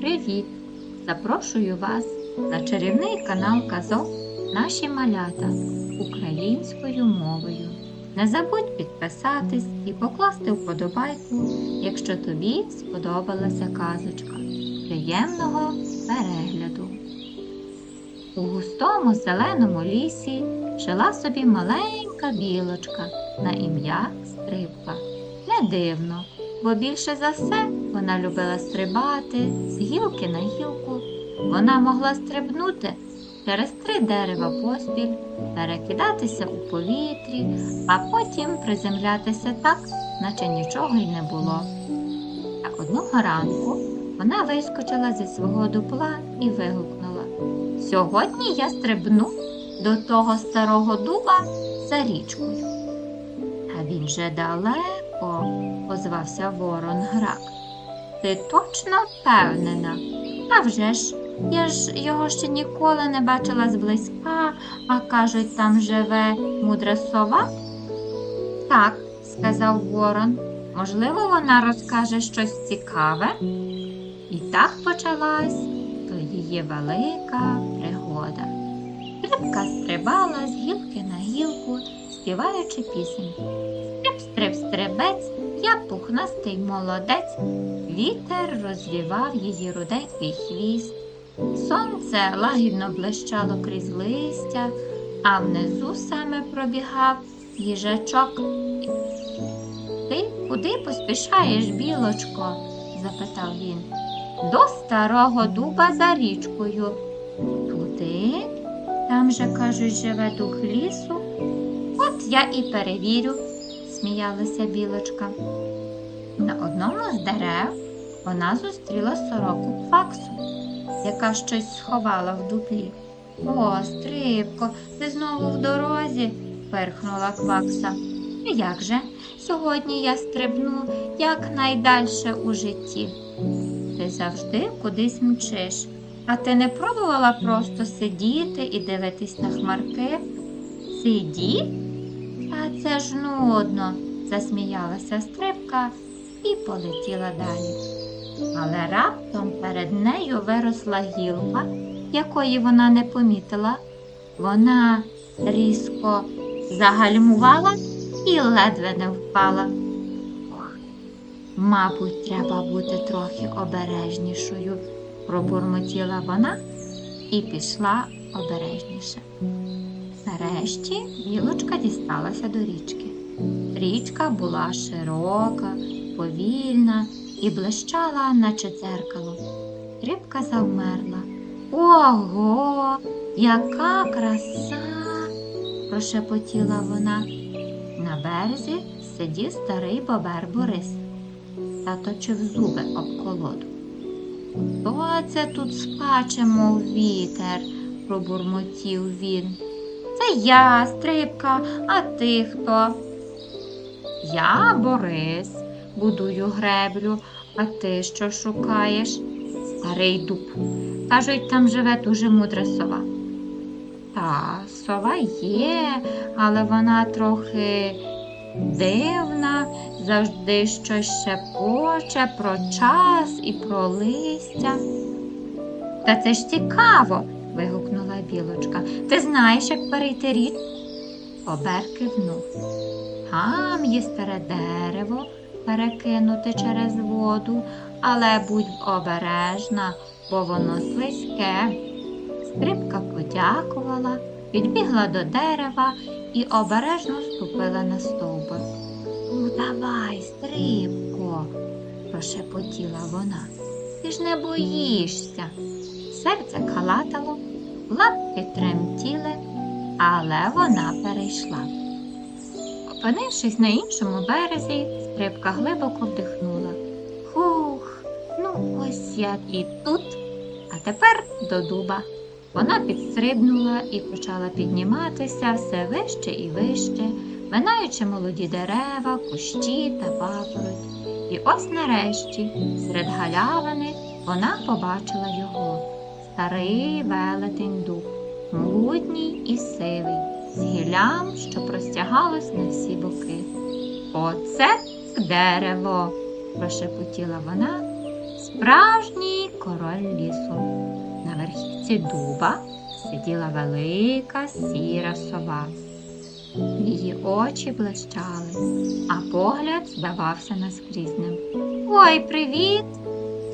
Привіт! Запрошую вас на чарівний канал Казок Наші малята українською мовою. Не забудь підписатись і покласти вподобайку, якщо тобі сподобалася казочка. Приємного перегляду! У густому зеленому лісі жила собі маленька білочка на ім'я Стрибка. Не дивно, бо більше за все вона любила стрибати з гілки на гілку. Вона могла стрибнути через три дерева поспіль, перекидатися у повітрі, а потім приземлятися так, наче нічого й не було. Та одного ранку вона вискочила зі свого дупла і вигукнула Сьогодні я стрибну до того старого дуба за річкою. А він же далеко, озвався ворон грак. Ти точно впевнена? А вже ж, я ж його ще ніколи не бачила зблизька, а кажуть, там живе мудра сова. Так, сказав ворон. Можливо, вона розкаже щось цікаве. І так почалась то її велика пригода. Рибка стрибала з гілки на гілку, співаючи пісеньку. Стриб, стриб, стрибець, я пухнастий молодець. Вітер розвівав її руденький хвіст. Сонце лагідно блищало крізь листя, а внизу саме пробігав їжачок. Ти куди поспішаєш, білочко? запитав він. До старого дуба за річкою. Туди? Там же, кажуть, живе дух лісу. От я і перевірю, сміялася білочка. На одному з дерев вона зустріла сороку кваксу, яка щось сховала в дуплі. О, стрибко, ти знову в дорозі, пирхнула квакса. «І Як же? Сьогодні я стрибну якнайдальше у житті. Ти завжди кудись мчиш. А ти не пробувала просто сидіти і дивитись на хмарки? Сидіть? А це ж нудно, засміялася стрибка і полетіла далі. Але раптом перед нею виросла гілка, якої вона не помітила. Вона різко загальмувала і ледве не впала. Мабуть, треба бути трохи обережнішою, пробурмотіла вона і пішла обережніше. Нарешті білочка дісталася до річки. Річка була широка, повільна і блищала, наче дзеркало. Рибка завмерла. Ого, яка краса! прошепотіла вона. На березі сидів старий бобер Борис та точив зуби об колоду. Хто це тут скаче, мов вітер? пробурмотів він. Це я, стрибка, а ти хто? Я Борис, будую греблю, а ти що шукаєш? Старий дуб. Кажуть, там живе дуже мудра сова. Та, сова є, але вона трохи дивна, завжди щось шепоче про час і про листя. Та це ж цікаво, вигукнула білочка. Ти знаєш, як перейти річ? Обер кивнув. Там є старе дерево перекинути через воду, але будь обережна, бо воно слизьке. Стрибка подякувала, підбігла до дерева і обережно ступила на стовбур. Ну, давай, стрибко, прошепотіла вона. Ти ж не боїшся. Серце калатало, лапки тремтіли, але вона перейшла. Опинившись на іншому березі, стрибка глибоко вдихнула. Хух, ну ось я і тут. А тепер до дуба. Вона підстрибнула і почала підніматися все вище і вище, минаючи молоді дерева, кущі та папороть. І ось нарешті, серед галявини, вона побачила його старий велетень дуб, могутній і сивий, з гіллям, що простягалось на всі боки. Оце дерево, прошепотіла вона. Справжній король лісу. На верхівці дуба сиділа велика сіра сова. Її очі блищали, а погляд здавався наскрізним. Ой, привіт!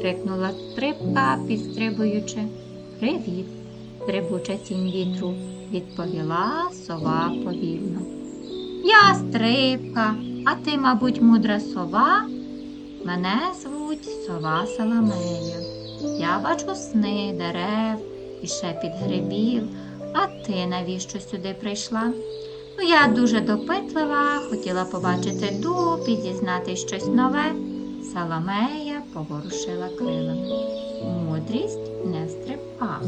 крикнула стрибка, підстрибуючи. Привіт, стрибуча тінь вітру, відповіла сова повільно. Я стрибка, а ти, мабуть, мудра сова? Мене звуть сова Саламея. Я бачу сни, дерев і шепіт грибів. А ти навіщо сюди прийшла? Ну, я дуже допитлива, хотіла побачити дуб і дізнати щось нове. Саламея поворушила крилами. Мудрість не в стрибках,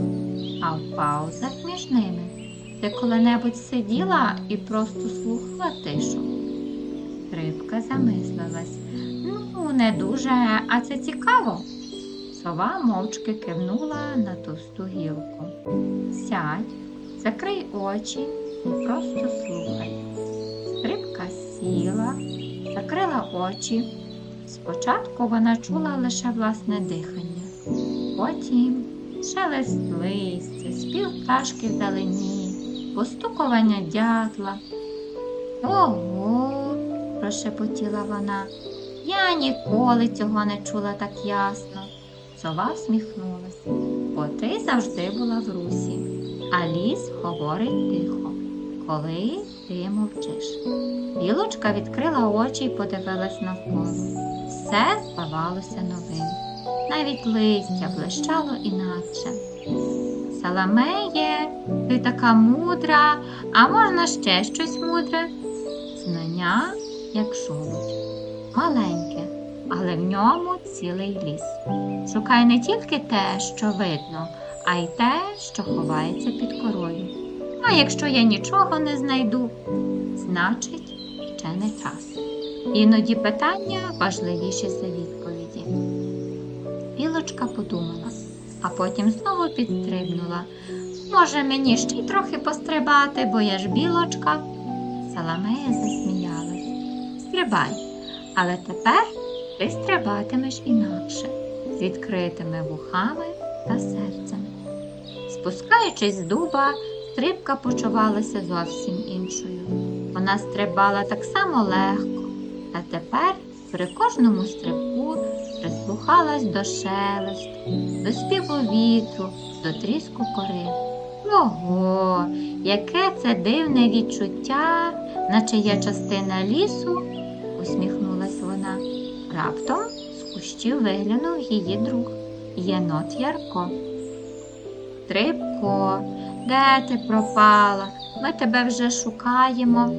а в паузах між ними. Ти коли-небудь сиділа і просто слухала тишу. Рибка замислилась. Ну, не дуже, а це цікаво. Сова мовчки кивнула на товсту гілку. Сядь, закрий очі і просто слухай. Стрибка сіла, закрила очі. Спочатку вона чула лише власне дихання, потім шелест листя, спів пташки вдалині, постукування дятла. Ого, прошепотіла вона. Я ніколи цього не чула так ясно. Сова всміхнулася, бо ти завжди була в русі, а ліс говорить тихо, коли ти мовчиш. Білочка відкрила очі і подивилась навколо. Все здавалося новим. Навіть листя блищало інакше. Саламеє, ти така мудра, а можна ще щось мудре? Знання, як жолудь, маленьке, але в ньому цілий ліс. Шукай не тільки те, що видно, а й те, що ховається під корою. А якщо я нічого не знайду, значить, ще не час. Іноді питання важливіші за відповіді. Білочка подумала, а потім знову підстрибнула. Може, мені ще й трохи пострибати, бо я ж білочка. Саламея засміялась. Стрибай, але тепер ти стрибатимеш інакше, з відкритими вухами та серцем. Спускаючись з дуба, стрибка почувалася зовсім іншою. Вона стрибала так само легко, та тепер при кожному стрибку прислухалась до шелесту, до співу вітру, до тріску кори. Ого, яке це дивне відчуття, наче я частина лісу, усміхнулась вона. Раптом з кущів виглянув її друг, єнот Ярко. Трибко, де ти пропала? Ми тебе вже шукаємо.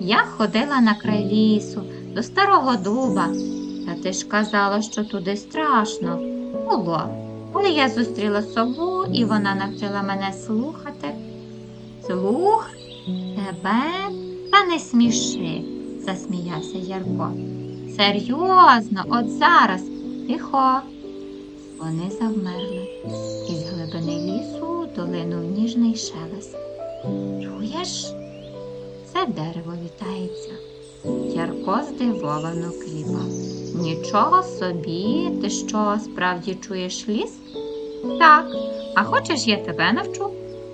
Я ходила на край лісу до старого дуба. Та ти ж казала, що туди страшно. Було. Але я зустріла сову, і вона навчила мене слухати. Слух тебе та не сміши, засміявся Ярко. Серйозно, от зараз. Тихо. Вони завмерли. Долинув ніжний шелест. Чуєш? Це дерево вітається. Ярко здивовано кліпав. Нічого собі, ти що, справді чуєш ліс? Так, а хочеш, я тебе навчу?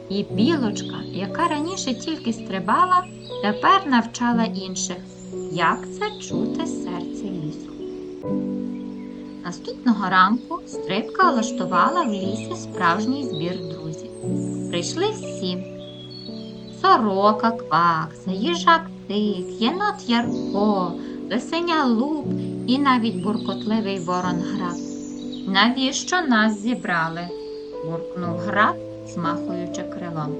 І білочка, яка раніше тільки стрибала, тепер навчала інших, як це чути серце лісу. Наступного ранку стрибка влаштувала в лісі справжній збір друзів. Прийшли всі. Сорока квакса, їжак тик, єнот Ярко, лисеня луп і навіть буркотливий ворон граб. Навіщо нас зібрали? буркнув граб, змахуючи крилом.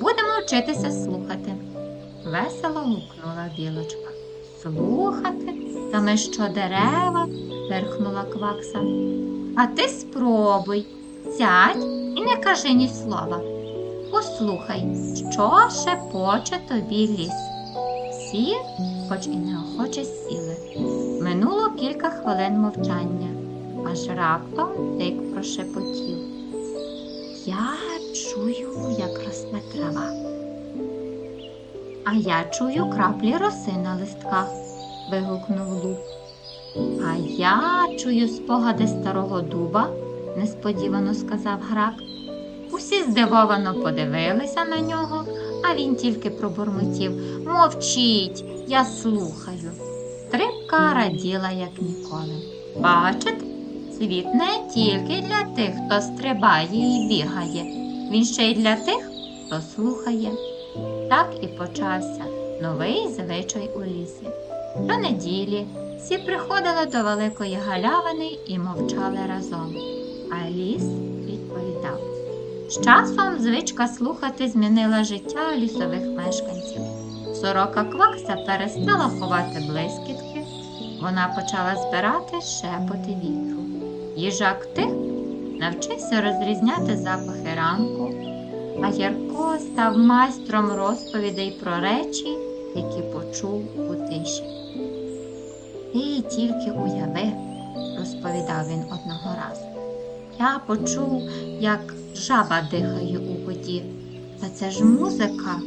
Будемо вчитися слухати. Весело гукнула білочка. Слухати? Та ми що дерева? перхнула квакса. А ти спробуй, сядь і не кажи ні слова. Послухай, що шепоче тобі ліс. Всі, хоч і неохоче сіли. Минуло кілька хвилин мовчання, аж раптом тик прошепотів. Я чую, як росте трава. А я чую краплі роси на листках, вигукнув лук. А я чую спогади старого дуба, несподівано сказав грак. Усі здивовано подивилися на нього, а він тільки пробурмотів Мовчіть, я слухаю. Стрибка раділа, як ніколи. Бачите, світ не тільки для тих, хто стрибає і бігає, він ще й для тих, хто слухає. Так і почався новий звичай у лісі. Щонеділі всі приходили до великої галявини і мовчали разом, а ліс відповідав. З часом звичка слухати змінила життя лісових мешканців. Сорока квакса перестала ховати блискітки, вона почала збирати шепоти вітру. Їжак тих навчився розрізняти запахи ранку, а Ярко став майстром розповідей про речі, які почув у тиші. Ти тільки уяви, розповідав він одного разу. Я почув, як жаба дихає у воді. Та це ж музика.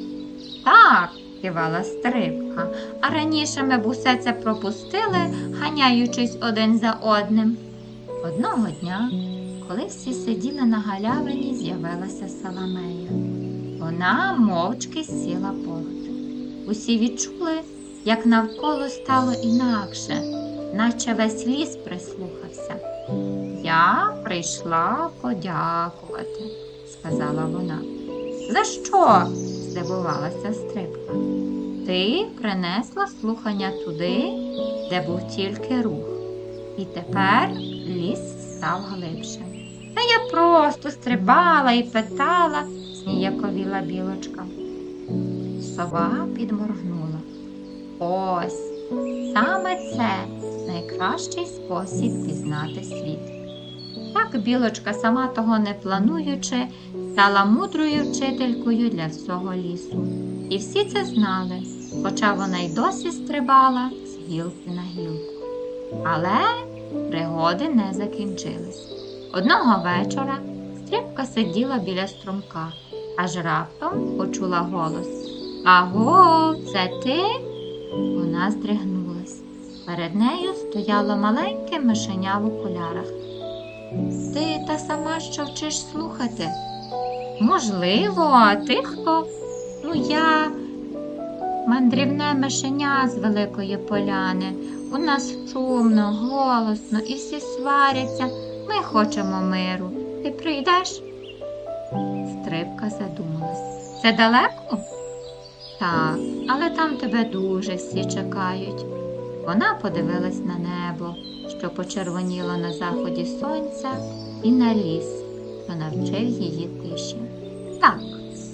Так, кивала стрибка, а раніше ми б усе це пропустили, ганяючись один за одним. Одного дня, коли всі сиділи на галявині, з'явилася Саламея. Вона мовчки сіла поруч. Усі відчули, як навколо стало інакше, наче весь ліс прислухався. Я прийшла подякувати, сказала вона. За що? здивувалася стрибка. Ти принесла слухання туди, де був тільки рух. І тепер ліс став глибшим. Та я просто стрибала і питала, зніяковіла білочка. Сова підморгнула. Ось саме це найкращий спосіб пізнати світ. Так білочка, сама того не плануючи, стала мудрою вчителькою для всього лісу. І всі це знали, хоча вона й досі стрибала з гілки на гілку. Але пригоди не закінчились. Одного вечора стрибка сиділа біля струмка, аж раптом почула голос Аго, це ти? Вона здригнулась. Перед нею стояло маленьке мишеня в окулярах. Ти та сама що вчиш слухати? Можливо, а ти хто? Ну, я мандрівне мишеня з великої поляни. У нас шумно, голосно і всі сваряться. Ми хочемо миру. Ти прийдеш? Стрибка задумалась. Це далеко? Так, але там тебе дуже всі чекають. Вона подивилась на небо, що почервоніло на заході сонця, і на ліс, що навчив її тиші. Так,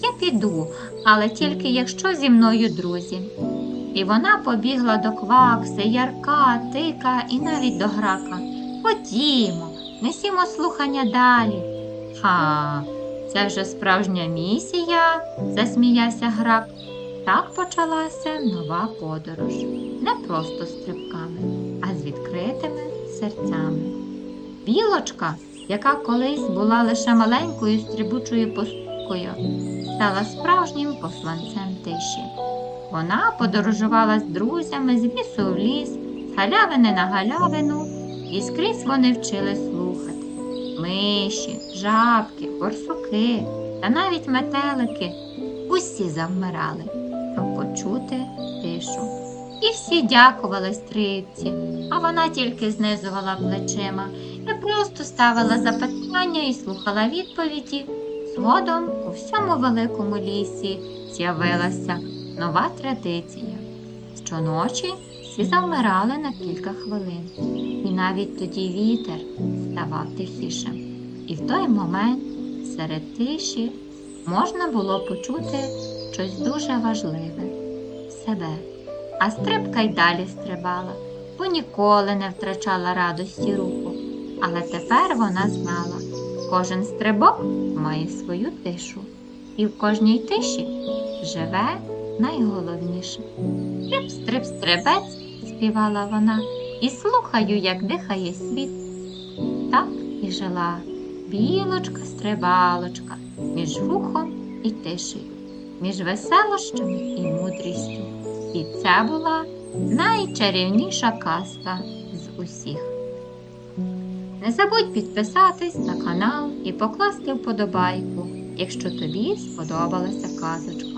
я піду, але тільки якщо зі мною друзі. І вона побігла до квакси, ярка, тика і навіть до грака. Ходімо, несімо слухання далі. Ха, це вже справжня місія, засміявся грак. Так почалася нова подорож, не просто стрибками, а з відкритими серцями. Білочка, яка колись була лише маленькою стрибучою постукою, стала справжнім посланцем тиші. Вона подорожувала з друзями з лісу в ліс, з галявини на галявину, і скрізь вони вчили слухати. Миші, жабки, борсуки та навіть метелики усі завмирали, почути тишу. І всі дякували стрибці, а вона тільки знизувала плечима і просто ставила запитання і слухала відповіді. Згодом у всьому великому лісі з'явилася нова традиція. Щоночі всі завмирали на кілька хвилин, і навіть тоді вітер ставав тихішим. І в той момент серед тиші можна було почути щось дуже важливе себе. А стрибка й далі стрибала, бо ніколи не втрачала радості руху. Але тепер вона знала, кожен стрибок має свою тишу, і в кожній тиші живе найголовніше. Стриб, стриб, стрибець, співала вона, і слухаю, як дихає світ. Так і жила білочка стрибалочка між вухом і тишею, між веселощами і мудрістю. І це була найчарівніша казка з усіх. Не забудь підписатись на канал і покласти вподобайку, якщо тобі сподобалася казочка.